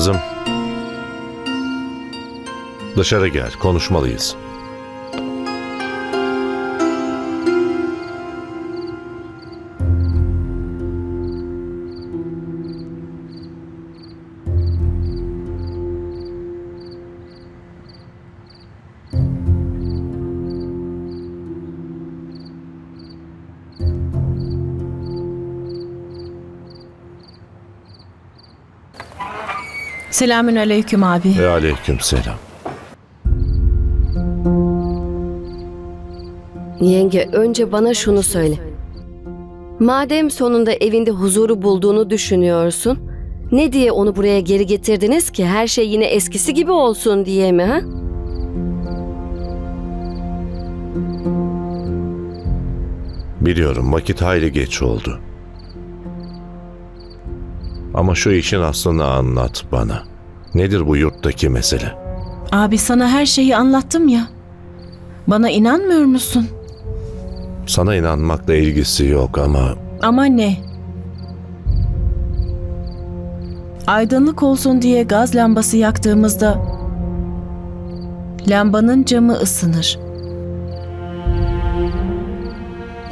Kızım. Dışarı gel, konuşmalıyız.'' Selamün aleyküm abi. Ve aleyküm selam. Yenge önce bana şunu söyle. Madem sonunda evinde huzuru bulduğunu düşünüyorsun, ne diye onu buraya geri getirdiniz ki her şey yine eskisi gibi olsun diye mi ha? Biliyorum vakit hayli geç oldu. Ama şu işin aslını anlat bana. Nedir bu yurttaki mesele? Abi sana her şeyi anlattım ya. Bana inanmıyor musun? Sana inanmakla ilgisi yok ama Ama ne? Aydınlık olsun diye gaz lambası yaktığımızda lambanın camı ısınır.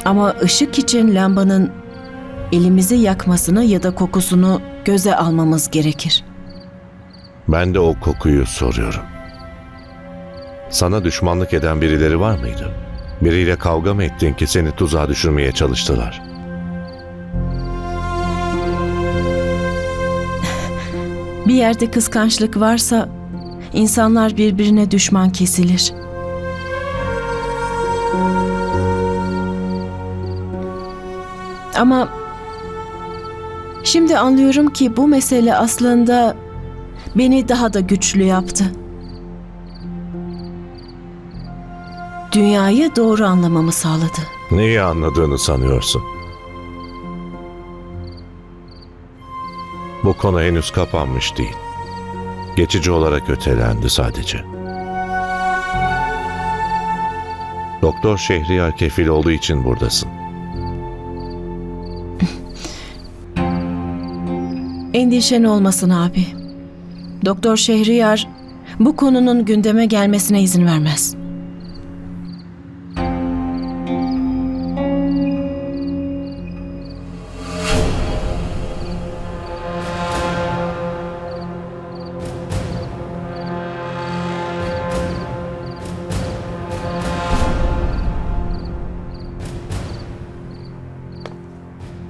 Ama ışık için lambanın elimizi yakmasını ya da kokusunu göze almamız gerekir. Ben de o kokuyu soruyorum. Sana düşmanlık eden birileri var mıydı? Biriyle kavga mı ettin ki seni tuzağa düşürmeye çalıştılar? Bir yerde kıskançlık varsa insanlar birbirine düşman kesilir. Ama şimdi anlıyorum ki bu mesele aslında beni daha da güçlü yaptı. Dünyayı doğru anlamamı sağladı. Neyi anladığını sanıyorsun? Bu konu henüz kapanmış değil. Geçici olarak ötelendi sadece. Doktor Şehriyar kefil olduğu için buradasın. Endişen olmasın abi. Doktor Şehriyar bu konunun gündeme gelmesine izin vermez.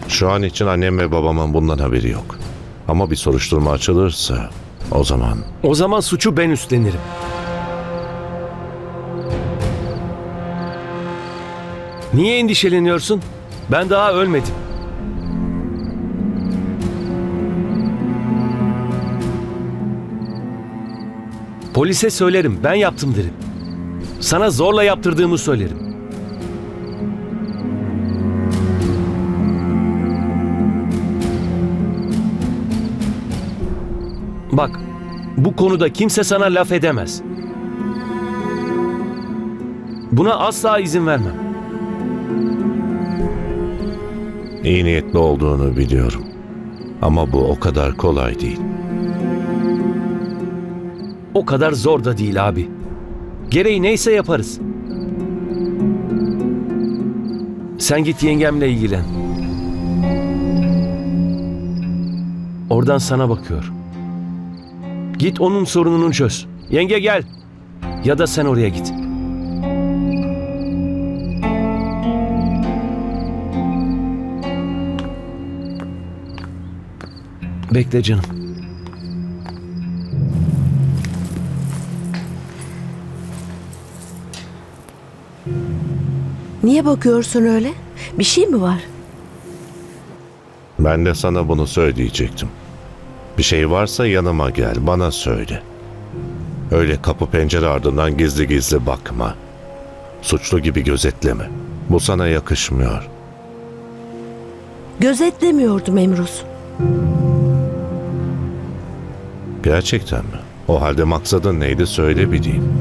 Şu an için annem ve babamın bundan haberi yok. Ama bir soruşturma açılırsa o zaman O zaman suçu ben üstlenirim. Niye endişeleniyorsun? Ben daha ölmedim. Polise söylerim, ben yaptım derim. Sana zorla yaptırdığımı söylerim. Bu konuda kimse sana laf edemez. Buna asla izin vermem. iyi niyetli olduğunu biliyorum. Ama bu o kadar kolay değil. O kadar zor da değil abi. Gereği neyse yaparız. Sen git yengemle ilgilen. Oradan sana bakıyor. Git onun sorununu çöz. Yenge gel. Ya da sen oraya git. Bekle canım. Niye bakıyorsun öyle? Bir şey mi var? Ben de sana bunu söyleyecektim. Bir şey varsa yanıma gel, bana söyle. Öyle kapı pencere ardından gizli gizli bakma. Suçlu gibi gözetleme. Bu sana yakışmıyor. Gözetlemiyordum Emruz. Gerçekten mi? O halde maksadın neydi söyle bileyim.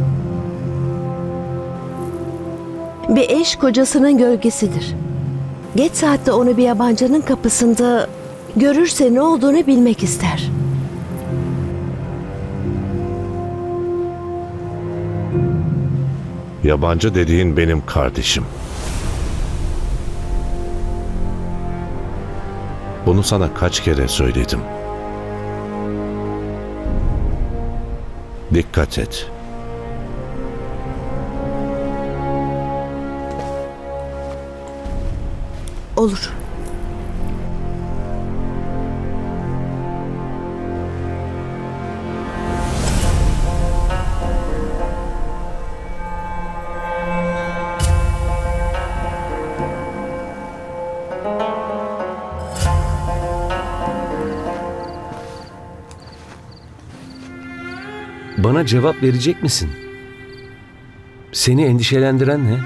Bir eş kocasının gölgesidir. Geç saatte onu bir yabancının kapısında görürse ne olduğunu bilmek ister. Yabancı dediğin benim kardeşim. Bunu sana kaç kere söyledim. Dikkat et. Olur. Bana cevap verecek misin? Seni endişelendiren ne?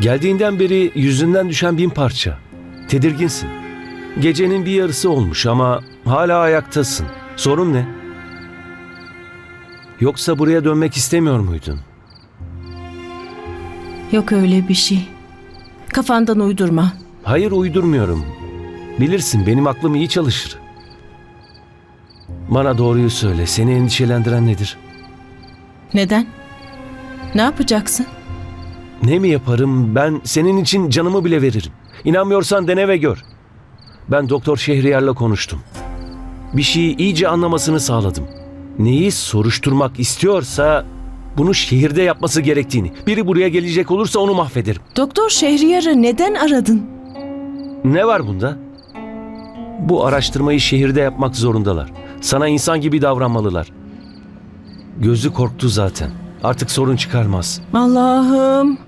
Geldiğinden beri yüzünden düşen bin parça. Tedirginsin. Gecenin bir yarısı olmuş ama hala ayaktasın. Sorun ne? Yoksa buraya dönmek istemiyor muydun? Yok öyle bir şey. Kafandan uydurma. Hayır uydurmuyorum. Bilirsin benim aklım iyi çalışır. Bana doğruyu söyle. Seni endişelendiren nedir? Neden? Ne yapacaksın? Ne mi yaparım? Ben senin için canımı bile veririm. İnanmıyorsan dene ve gör. Ben Doktor Şehriyar'la konuştum. Bir şeyi iyice anlamasını sağladım. Neyi soruşturmak istiyorsa bunu şehirde yapması gerektiğini. Biri buraya gelecek olursa onu mahvederim. Doktor Şehriyar'ı neden aradın? Ne var bunda? Bu araştırmayı şehirde yapmak zorundalar. Sana insan gibi davranmalılar. Gözü korktu zaten. Artık sorun çıkarmaz. Allah'ım.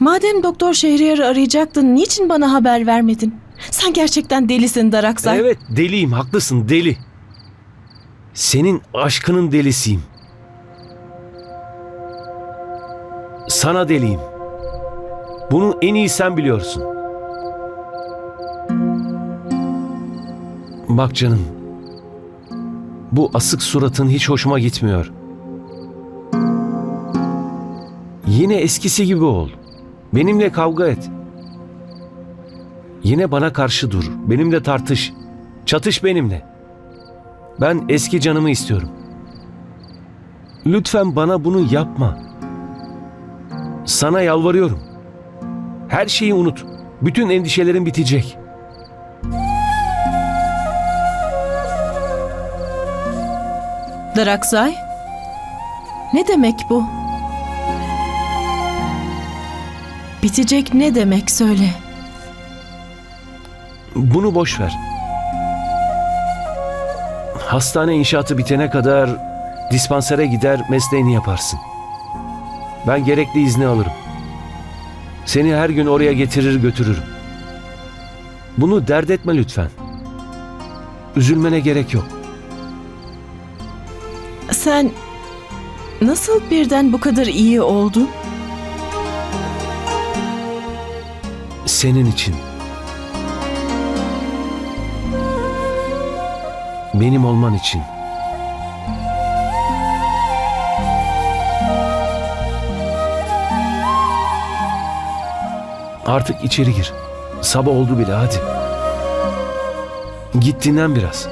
Madem Doktor Şehriyar'ı arayacaktın, niçin bana haber vermedin? Sen gerçekten delisin Daraksay. Evet deliyim haklısın deli. Senin aşkının delisiyim. Sana deliyim. Bunu en iyi sen biliyorsun. Bak canım. Bu asık suratın hiç hoşuma gitmiyor. Yine eskisi gibi ol. Benimle kavga et. Yine bana karşı dur. Benimle tartış. Çatış benimle. Ben eski canımı istiyorum. Lütfen bana bunu yapma. Sana yalvarıyorum. Her şeyi unut. Bütün endişelerin bitecek. Daraksay? Ne demek bu? Bitecek ne demek söyle. Bunu boş ver. Hastane inşaatı bitene kadar dispansere gider mesleğini yaparsın. Ben gerekli izni alırım. Seni her gün oraya getirir götürürüm. Bunu dert etme lütfen. Üzülmene gerek yok. Sen nasıl birden bu kadar iyi oldun? Senin için. Benim olman için. Artık içeri gir. Sabah oldu bile hadi. Git dinlen biraz.